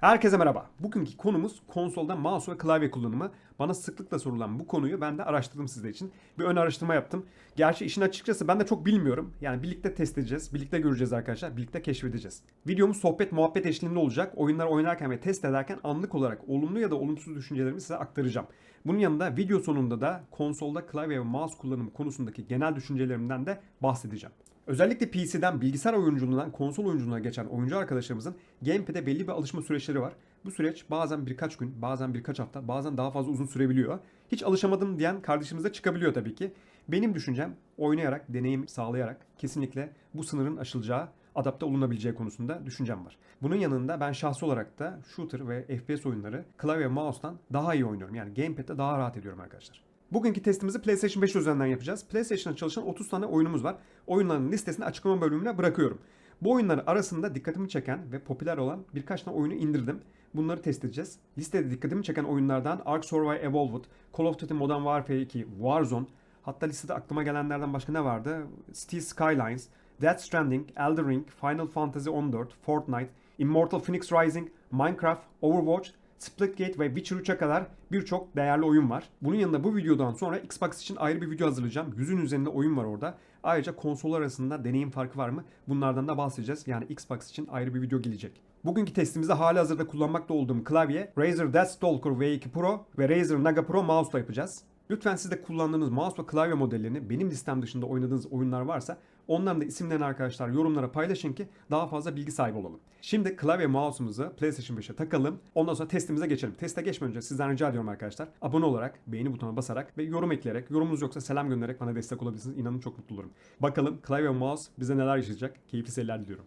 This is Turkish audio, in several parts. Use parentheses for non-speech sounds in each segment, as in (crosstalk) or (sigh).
Herkese merhaba. Bugünkü konumuz konsolda mouse ve klavye kullanımı. Bana sıklıkla sorulan bu konuyu ben de araştırdım sizler için. Bir ön araştırma yaptım. Gerçi işin açıkçası ben de çok bilmiyorum. Yani birlikte test edeceğiz, birlikte göreceğiz arkadaşlar, birlikte keşfedeceğiz. Videomuz sohbet muhabbet eşliğinde olacak. Oyunlar oynarken ve test ederken anlık olarak olumlu ya da olumsuz düşüncelerimi size aktaracağım. Bunun yanında video sonunda da konsolda klavye ve mouse kullanımı konusundaki genel düşüncelerimden de bahsedeceğim. Özellikle PC'den bilgisayar oyunculuğundan konsol oyunculuğuna geçen oyuncu arkadaşlarımızın gamepad'e belli bir alışma süreçleri var. Bu süreç bazen birkaç gün, bazen birkaç hafta, bazen daha fazla uzun sürebiliyor. Hiç alışamadım diyen kardeşimiz de çıkabiliyor tabii ki. Benim düşüncem oynayarak, deneyim sağlayarak kesinlikle bu sınırın aşılacağı, adapte olunabileceği konusunda düşüncem var. Bunun yanında ben şahsi olarak da shooter ve FPS oyunları klavye mouse'tan daha iyi oynuyorum. Yani gamepad'de daha rahat ediyorum arkadaşlar. Bugünkü testimizi PlayStation 5 üzerinden yapacağız. PlayStation'da çalışan 30 tane oyunumuz var. Oyunların listesini açıklama bölümüne bırakıyorum. Bu oyunların arasında dikkatimi çeken ve popüler olan birkaç tane oyunu indirdim. Bunları test edeceğiz. Listede dikkatimi çeken oyunlardan Ark Survival Evolved, Call of Duty Modern Warfare 2, Warzone, hatta listede aklıma gelenlerden başka ne vardı? City Skylines, Death Stranding, Elden Ring, Final Fantasy 14, Fortnite, Immortal Phoenix Rising, Minecraft, Overwatch, Splitgate ve Witcher 3'e kadar birçok değerli oyun var. Bunun yanında bu videodan sonra Xbox için ayrı bir video hazırlayacağım. Yüzün üzerinde oyun var orada. Ayrıca konsollar arasında deneyim farkı var mı? Bunlardan da bahsedeceğiz. Yani Xbox için ayrı bir video gelecek. Bugünkü testimizde hali hazırda kullanmakta olduğum klavye Razer Deathstalker V2 Pro ve Razer Naga Pro mouse ile yapacağız. Lütfen siz de kullandığınız mouse ve klavye modellerini benim listem dışında oynadığınız oyunlar varsa onların da isimlerini arkadaşlar yorumlara paylaşın ki daha fazla bilgi sahibi olalım. Şimdi klavye mouse'umuzu PlayStation 5'e takalım. Ondan sonra testimize geçelim. Teste geçmeden önce sizden rica ediyorum arkadaşlar. Abone olarak, beğeni butonuna basarak ve yorum ekleyerek, yorumunuz yoksa selam göndererek bana destek olabilirsiniz. İnanın çok mutlu olurum. Bakalım klavye mouse bize neler yaşayacak. Keyifli seyirler diliyorum.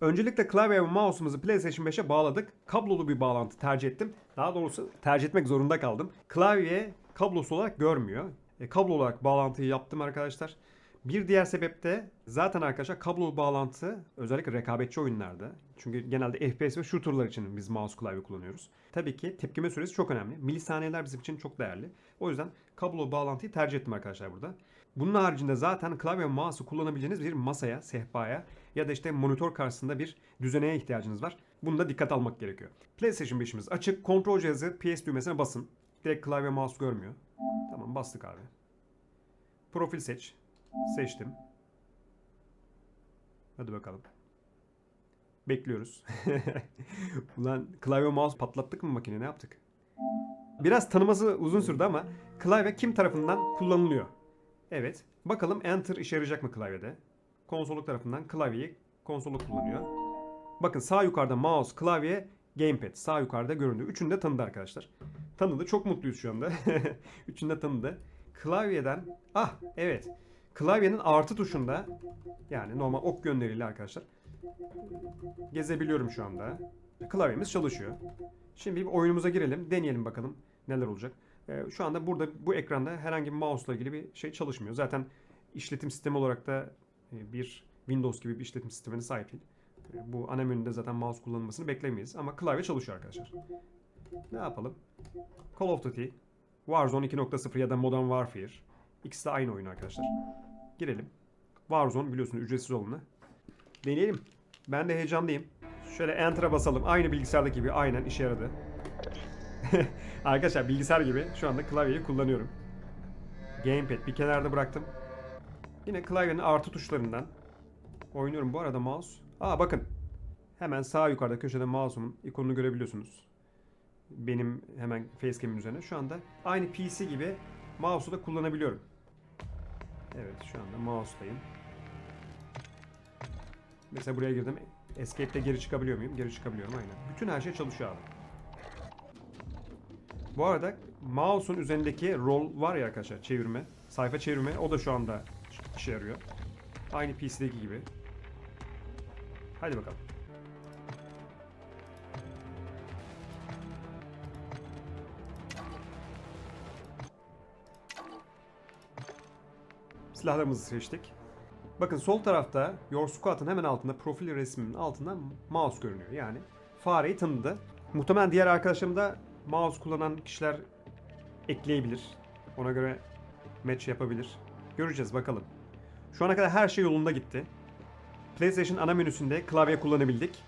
Öncelikle klavye ve mouse'umuzu PlayStation 5'e bağladık. Kablolu bir bağlantı tercih ettim. Daha doğrusu tercih etmek zorunda kaldım. Klavye kablosu olarak görmüyor. E, kablo olarak bağlantıyı yaptım arkadaşlar. Bir diğer sebep de zaten arkadaşlar kablolu bağlantı özellikle rekabetçi oyunlarda. Çünkü genelde FPS ve shooterlar için biz mouse klavye kullanıyoruz. Tabii ki tepkime süresi çok önemli. Milisaniyeler bizim için çok değerli. O yüzden kablolu bağlantıyı tercih ettim arkadaşlar burada. Bunun haricinde zaten klavye ve mouse'u kullanabileceğiniz bir masaya, sehpaya ya da işte monitör karşısında bir düzeneye ihtiyacınız var. Bunu da dikkat almak gerekiyor. PlayStation 5'imiz açık. Kontrol cihazı PS düğmesine basın. Direkt klavye mouse görmüyor. Tamam bastık abi. Profil seç. Seçtim. Hadi bakalım. Bekliyoruz. (laughs) Ulan klavye mouse patlattık mı makine ne yaptık? Biraz tanıması uzun sürdü ama klavye kim tarafından kullanılıyor? Evet. Bakalım enter işe yarayacak mı klavyede? Konsoluk tarafından klavyeyi konsoluk kullanıyor. Bakın sağ yukarıda mouse, klavye, gamepad. Sağ yukarıda göründü. Üçünü de tanıdı arkadaşlar. Tanıdı. Çok mutluyuz şu anda. (laughs) Üçünü de tanıdı. Klavyeden ah evet. Klavyenin artı tuşunda yani normal ok gönderiyle arkadaşlar gezebiliyorum şu anda. Klavyemiz çalışıyor. Şimdi bir oyunumuza girelim. Deneyelim bakalım neler olacak. Ee, şu anda burada bu ekranda herhangi bir mouse ile ilgili bir şey çalışmıyor. Zaten işletim sistemi olarak da e, bir Windows gibi bir işletim sistemine sahip değil. E, Bu ana menüde zaten mouse kullanılmasını beklemeyiz. Ama klavye çalışıyor arkadaşlar. Ne yapalım? Call of Duty, Warzone 2.0 ya da Modern Warfare. İkisi de aynı oyun arkadaşlar. Girelim. Warzone biliyorsunuz ücretsiz olanı. Deneyelim. Ben de heyecanlıyım. Şöyle Enter'a basalım. Aynı bilgisayardaki gibi aynen işe yaradı. (laughs) Arkadaşlar bilgisayar gibi şu anda klavyeyi kullanıyorum. Gamepad bir kenarda bıraktım. Yine klavyenin artı tuşlarından oynuyorum. Bu arada mouse. Aa bakın. Hemen sağ yukarıda köşede mouse'umun ikonunu görebiliyorsunuz. Benim hemen facecam'in üzerine. Şu anda aynı PC gibi mouse'u da kullanabiliyorum. Evet şu anda mouse'dayım. Mesela buraya girdim. Escape'de geri çıkabiliyor muyum? Geri çıkabiliyorum aynen. Bütün her şey çalışıyor abi. Bu arada mouse'un üzerindeki roll var ya arkadaşlar çevirme. Sayfa çevirme o da şu anda işe yarıyor. Aynı PC'deki gibi. Hadi bakalım. Silahlarımızı seçtik. Bakın sol tarafta Your Squad'ın hemen altında profil resminin altında mouse görünüyor. Yani fareyi tanıdı. Muhtemelen diğer arkadaşlarım da mouse kullanan kişiler ekleyebilir. Ona göre match yapabilir. Göreceğiz bakalım. Şu ana kadar her şey yolunda gitti. PlayStation ana menüsünde klavye kullanabildik.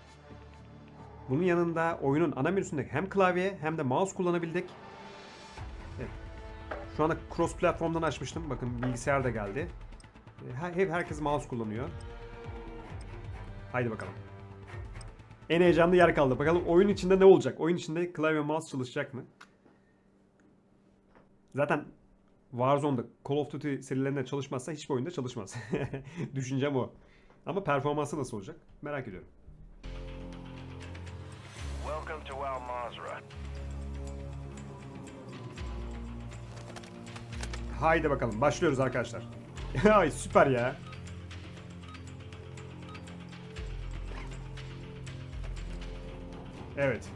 Bunun yanında oyunun ana menüsünde hem klavye hem de mouse kullanabildik. Şu anda cross platformdan açmıştım. Bakın bilgisayar da geldi. E, Her, hep herkes mouse kullanıyor. Haydi bakalım. En heyecanlı yer kaldı. Bakalım oyun içinde ne olacak? Oyun içinde klavye mouse çalışacak mı? Zaten Warzone'da Call of Duty serilerinde çalışmazsa hiçbir oyunda çalışmaz. (laughs) Düşüncem o. Ama performansı nasıl olacak? Merak ediyorum. Welcome to Al Haydi bakalım başlıyoruz arkadaşlar. (laughs) Ay süper ya. Evet.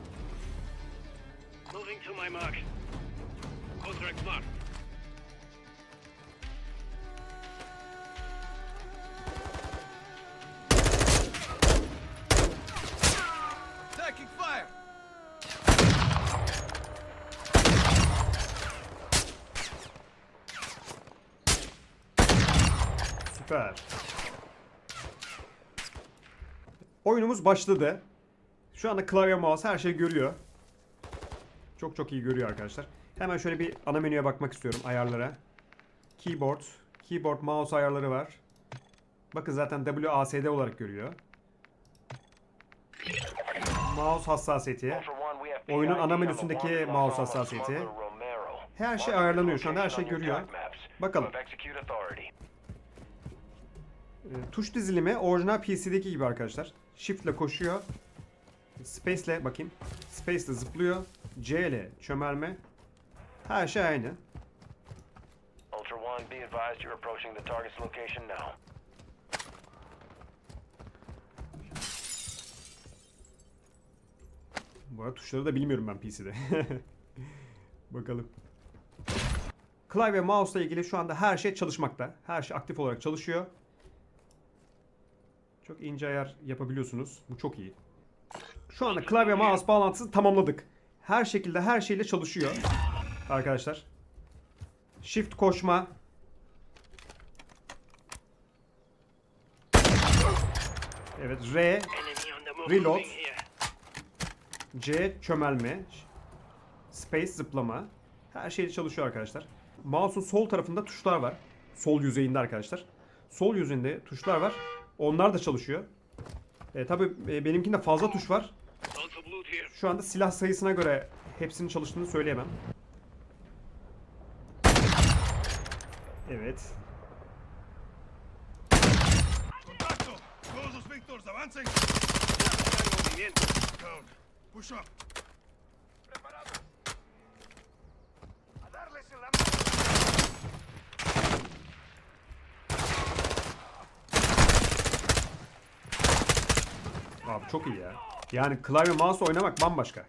Süper. Oyunumuz başladı. Şu anda klavye mouse her şeyi görüyor. Çok çok iyi görüyor arkadaşlar. Hemen şöyle bir ana menüye bakmak istiyorum ayarlara. Keyboard, keyboard mouse ayarları var. Bakın zaten WASD olarak görüyor. Mouse hassasiyeti. Oyunun ana menüsündeki mouse hassasiyeti. Her şey ayarlanıyor şu anda her şey görüyor. Bakalım. E, tuş dizilimi orijinal PC'deki gibi arkadaşlar. Shift ile koşuyor. Space ile bakayım. Space ile zıplıyor. C ile çömelme. Her şey aynı. Ultra One, be advised you're approaching the target's location now. Bu arada tuşları da bilmiyorum ben PC'de. (laughs) Bakalım. Klavye mouse ile ilgili şu anda her şey çalışmakta. Her şey aktif olarak çalışıyor. Çok ince ayar yapabiliyorsunuz. Bu çok iyi. Şu anda klavye mouse bağlantısını tamamladık. Her şekilde her şeyle çalışıyor. Arkadaşlar. Shift koşma. Evet R. Reload. C çömelme, space zıplama. Her şey çalışıyor arkadaşlar. Mouse'un sol tarafında tuşlar var. Sol yüzeyinde arkadaşlar. Sol yüzeyinde tuşlar var. Onlar da çalışıyor. E, tabii e, benimkinde fazla tuş var. Şu anda silah sayısına göre hepsinin çalıştığını söyleyemem. Evet. Contacto! Todos los Victors, avancen! Movimiento. Down. Push up. Abi çok iyi ya. Yani klavye mouse oynamak bambaşka.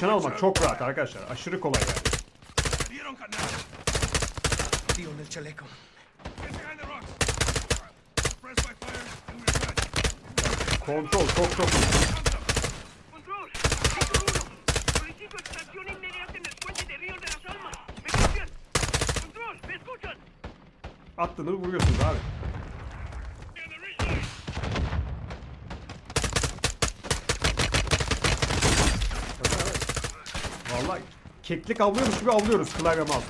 Nişan almak çok rahat arkadaşlar. Aşırı kolay yani. Carnal! Tío en el chaleco. Get Vallahi keklik avlıyormuş gibi avlıyoruz klavye mouse.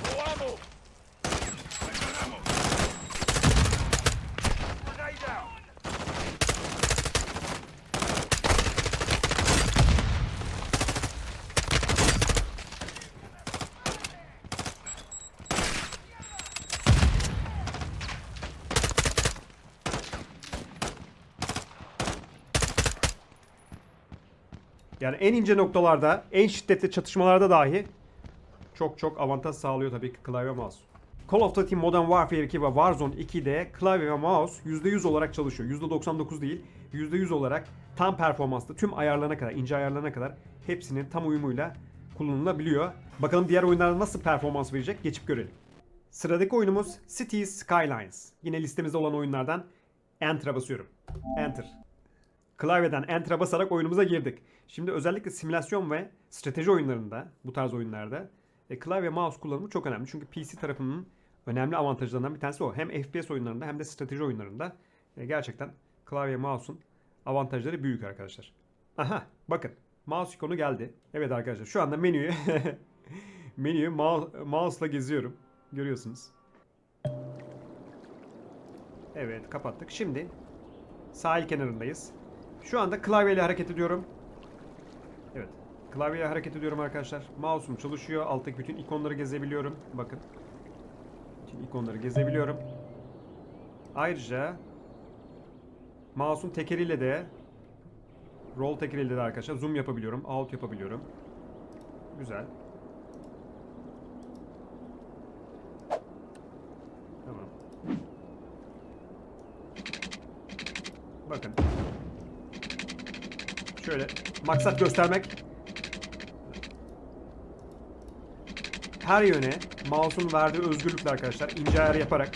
En ince noktalarda, en şiddetli çatışmalarda dahi çok çok avantaj sağlıyor tabii ki klavye mouse. Call of Duty Modern Warfare 2 ve Warzone 2'de klavye ve mouse %100 olarak çalışıyor. %99 değil, %100 olarak tam performanslı tüm ayarlarına kadar, ince ayarlarına kadar hepsinin tam uyumuyla kullanılabiliyor. Bakalım diğer oyunlarda nasıl performans verecek geçip görelim. Sıradaki oyunumuz Cities Skylines. Yine listemizde olan oyunlardan Enter'a basıyorum. Enter. Klavyeden Enter'a basarak oyunumuza girdik. Şimdi özellikle simülasyon ve strateji oyunlarında, bu tarz oyunlarda e, klavye mouse kullanımı çok önemli. Çünkü PC tarafının önemli avantajlarından bir tanesi o. Hem FPS oyunlarında hem de strateji oyunlarında e, gerçekten klavye mouse'un avantajları büyük arkadaşlar. Aha bakın mouse ikonu geldi. Evet arkadaşlar şu anda menüyü (laughs) menüyü mouse, mouse'la geziyorum. Görüyorsunuz. Evet kapattık. Şimdi sahil kenarındayız. Şu anda klavyeyle hareket ediyorum. Evet. Klavyeyle hareket ediyorum arkadaşlar. Mouse'um çalışıyor. Alttaki bütün ikonları gezebiliyorum. Bakın. Bütün ikonları gezebiliyorum. Ayrıca mouse'un tekeriyle de roll tekeriyle de arkadaşlar zoom yapabiliyorum. Out yapabiliyorum. Güzel. Tamam. Bakın. Şöyle maksat göstermek. Her yöne mouse'un verdiği özgürlükle arkadaşlar ince ayar yaparak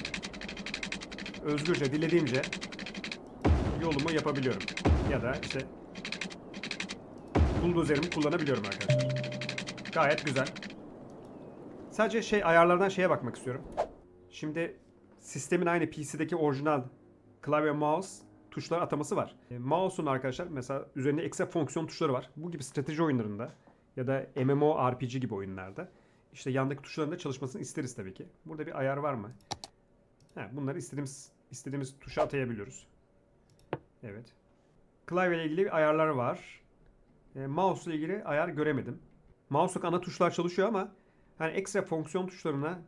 özgürce dilediğimce yolumu yapabiliyorum. Ya da işte bulldozerimi kullanabiliyorum arkadaşlar. Gayet güzel. Sadece şey ayarlardan şeye bakmak istiyorum. Şimdi sistemin aynı PC'deki orijinal klavye mouse tuşlar ataması var. E, mouse'un arkadaşlar mesela üzerinde ekstra fonksiyon tuşları var. Bu gibi strateji oyunlarında ya da MMORPG gibi oyunlarda işte yandaki tuşların da çalışmasını isteriz tabii ki. Burada bir ayar var mı? Ha, bunları istediğimiz istediğimiz tuşa atayabiliyoruz. Evet. Klavye ile ilgili ayarlar var. E, mouse ile ilgili ayar göremedim. Mouse'luk ana tuşlar çalışıyor ama hani ekstra fonksiyon tuşlarına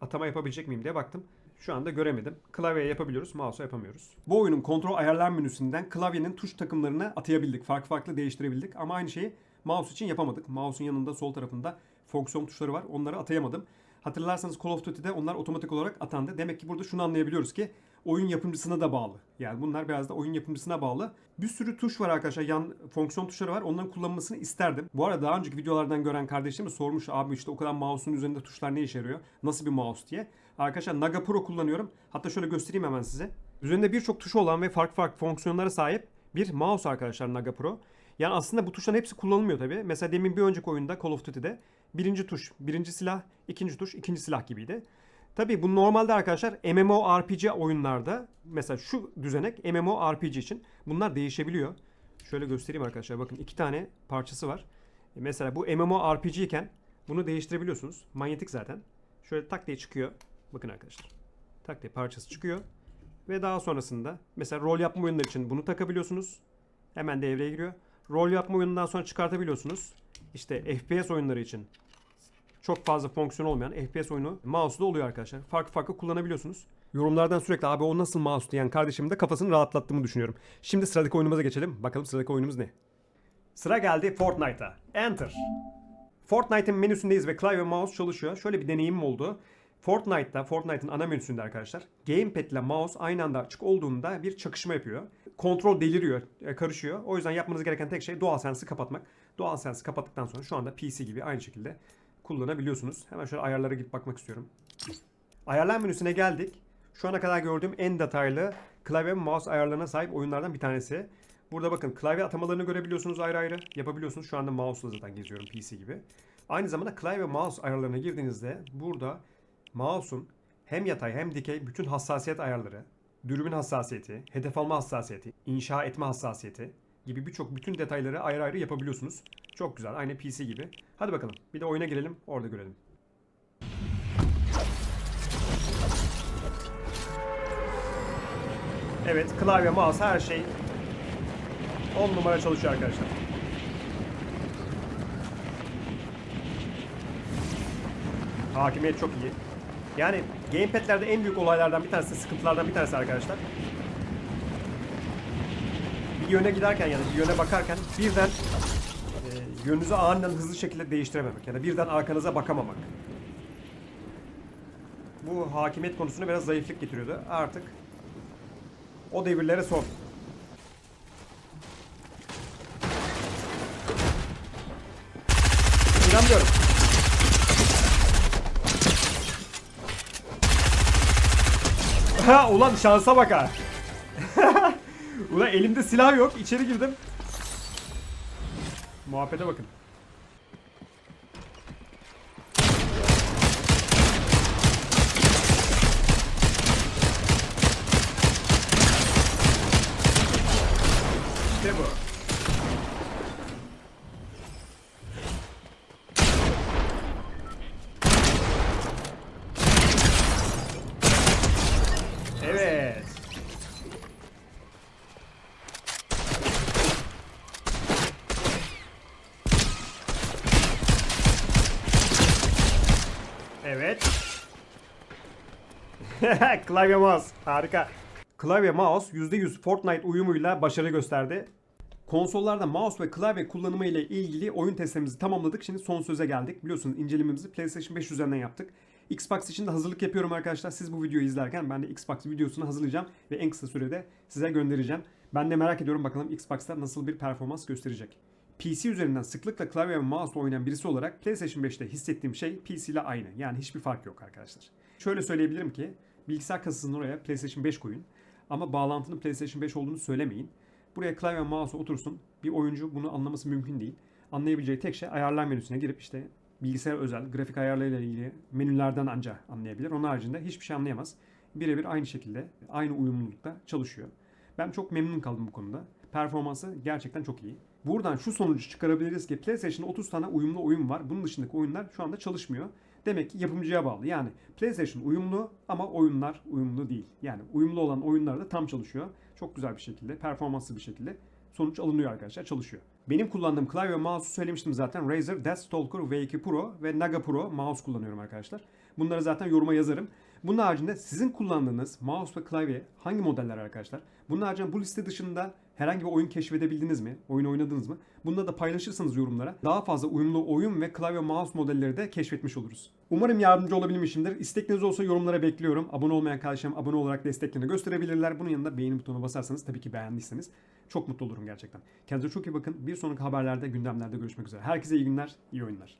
atama yapabilecek miyim diye baktım. Şu anda göremedim. Klavyeye yapabiliyoruz, mouse'a yapamıyoruz. Bu oyunun kontrol ayarlar menüsünden klavyenin tuş takımlarını atayabildik. Farklı farklı değiştirebildik ama aynı şeyi mouse için yapamadık. Mouse'un yanında sol tarafında fonksiyon tuşları var. Onları atayamadım. Hatırlarsanız Call of Duty'de onlar otomatik olarak atandı. Demek ki burada şunu anlayabiliyoruz ki oyun yapımcısına da bağlı. Yani bunlar biraz da oyun yapımcısına bağlı. Bir sürü tuş var arkadaşlar. Yan fonksiyon tuşları var. Onların kullanılmasını isterdim. Bu arada daha önceki videolardan gören kardeşlerim sormuş abi işte o kadar mouse'un üzerinde tuşlar ne işe yarıyor? Nasıl bir mouse diye. Arkadaşlar Naga Pro kullanıyorum. Hatta şöyle göstereyim hemen size. Üzerinde birçok tuşu olan ve farklı farklı fonksiyonlara sahip bir mouse arkadaşlar Naga Pro. Yani aslında bu tuşların hepsi kullanılmıyor tabi. Mesela demin bir önceki oyunda Call of Duty'de birinci tuş, birinci silah, ikinci tuş, ikinci silah gibiydi. Tabii bu normalde arkadaşlar MMORPG oyunlarda mesela şu düzenek MMORPG için bunlar değişebiliyor. Şöyle göstereyim arkadaşlar bakın iki tane parçası var. E, Mesela bu MMORPG iken bunu değiştirebiliyorsunuz. Manyetik zaten. Şöyle tak diye çıkıyor. Bakın arkadaşlar. Tak diye parçası çıkıyor. Ve daha sonrasında mesela rol yapma oyunları için bunu takabiliyorsunuz. Hemen devreye giriyor. Rol yapma oyunundan sonra çıkartabiliyorsunuz. İşte FPS oyunları için çok fazla fonksiyon olmayan FPS oyunu mouse'da oluyor arkadaşlar. Farklı farklı kullanabiliyorsunuz. Yorumlardan sürekli abi o nasıl mouse diyen kardeşimin de kafasını rahatlattığımı düşünüyorum. Şimdi sıradaki oyunumuza geçelim. Bakalım sıradaki oyunumuz ne? Sıra geldi Fortnite'a. Enter. Fortnite'ın menüsündeyiz ve klavye mouse çalışıyor. Şöyle bir deneyimim oldu. Fortnite'da, Fortnite'ın ana menüsünde arkadaşlar Gamepad ile mouse aynı anda açık olduğunda bir çakışma yapıyor. Kontrol deliriyor, e, karışıyor. O yüzden yapmanız gereken tek şey DualSense'i kapatmak. DualSense'i kapattıktan sonra şu anda PC gibi aynı şekilde kullanabiliyorsunuz. Hemen şöyle ayarlara gidip bakmak istiyorum. Ayarlar menüsüne geldik. Şu ana kadar gördüğüm en detaylı klavye ve mouse ayarlarına sahip oyunlardan bir tanesi. Burada bakın klavye atamalarını görebiliyorsunuz ayrı ayrı. Yapabiliyorsunuz. Şu anda mouse'la zaten geziyorum PC gibi. Aynı zamanda klavye ve mouse ayarlarına girdiğinizde burada mouse'un hem yatay hem dikey bütün hassasiyet ayarları, dürbün hassasiyeti, hedef alma hassasiyeti, inşa etme hassasiyeti gibi birçok bütün detayları ayrı ayrı yapabiliyorsunuz. Çok güzel. Aynı PC gibi. Hadi bakalım. Bir de oyuna girelim. Orada görelim. Evet. Klavye, mouse her şey 10 numara çalışıyor arkadaşlar. Hakimiyet çok iyi. Yani gamepad'lerde en büyük olaylardan bir tanesi, sıkıntılardan bir tanesi arkadaşlar. Bir yöne giderken yani bir yöne bakarken birden e, Yönünüzü aniden hızlı şekilde değiştirememek ya da birden arkanıza bakamamak. Bu hakimiyet konusunda biraz zayıflık getiriyordu. Artık o devirlere son. İnanmıyorum. Ha ulan şansa bak ha. Ulan elimde silah yok. içeri girdim. Muhabbete bakın. İşte bu. Evet. Evet. (laughs) Klavye mouse. Harika. Klavye mouse %100 Fortnite uyumuyla başarı gösterdi. Konsollarda mouse ve klavye kullanımı ile ilgili oyun testlerimizi tamamladık. Şimdi son söze geldik. Biliyorsunuz incelememizi PlayStation 5 üzerinden yaptık. Xbox için de hazırlık yapıyorum arkadaşlar. Siz bu videoyu izlerken ben de Xbox videosunu hazırlayacağım ve en kısa sürede size göndereceğim. Ben de merak ediyorum bakalım Xbox'ta nasıl bir performans gösterecek. PC üzerinden sıklıkla klavye ve mouse oynayan birisi olarak PlayStation 5'te hissettiğim şey PC ile aynı. Yani hiçbir fark yok arkadaşlar. Şöyle söyleyebilirim ki bilgisayar kasasının oraya PlayStation 5 koyun ama bağlantının PlayStation 5 olduğunu söylemeyin. Buraya klavye ve mouse otursun. Bir oyuncu bunu anlaması mümkün değil. Anlayabileceği tek şey ayarlar menüsüne girip işte bilgisayar özel grafik ayarlarıyla ilgili menülerden anca anlayabilir. Onun haricinde hiçbir şey anlayamaz. Birebir aynı şekilde, aynı uyumlulukta çalışıyor. Ben çok memnun kaldım bu konuda. Performansı gerçekten çok iyi. Buradan şu sonucu çıkarabiliriz ki PlayStation'da 30 tane uyumlu oyun var. Bunun dışındaki oyunlar şu anda çalışmıyor. Demek ki yapımcıya bağlı. Yani PlayStation uyumlu ama oyunlar uyumlu değil. Yani uyumlu olan oyunlar da tam çalışıyor. Çok güzel bir şekilde, performanslı bir şekilde sonuç alınıyor arkadaşlar, çalışıyor. Benim kullandığım klavye mouse'u söylemiştim zaten. Razer Deathstalker V2 Pro ve Naga Pro mouse kullanıyorum arkadaşlar. Bunları zaten yoruma yazarım. Bunun haricinde sizin kullandığınız mouse ve klavye hangi modeller arkadaşlar? Bunun haricinde bu liste dışında herhangi bir oyun keşfedebildiniz mi? Oyun oynadınız mı? Bunları da paylaşırsanız yorumlara daha fazla uyumlu oyun ve klavye mouse modelleri de keşfetmiş oluruz. Umarım yardımcı olabilmişimdir. İstekleriniz olsa yorumlara bekliyorum. Abone olmayan kardeşlerim abone olarak desteklerini gösterebilirler. Bunun yanında beğeni butonuna basarsanız tabii ki beğendiyseniz çok mutlu olurum gerçekten. Kendinize çok iyi bakın. Bir sonraki haberlerde, gündemlerde görüşmek üzere. Herkese iyi günler, iyi oyunlar.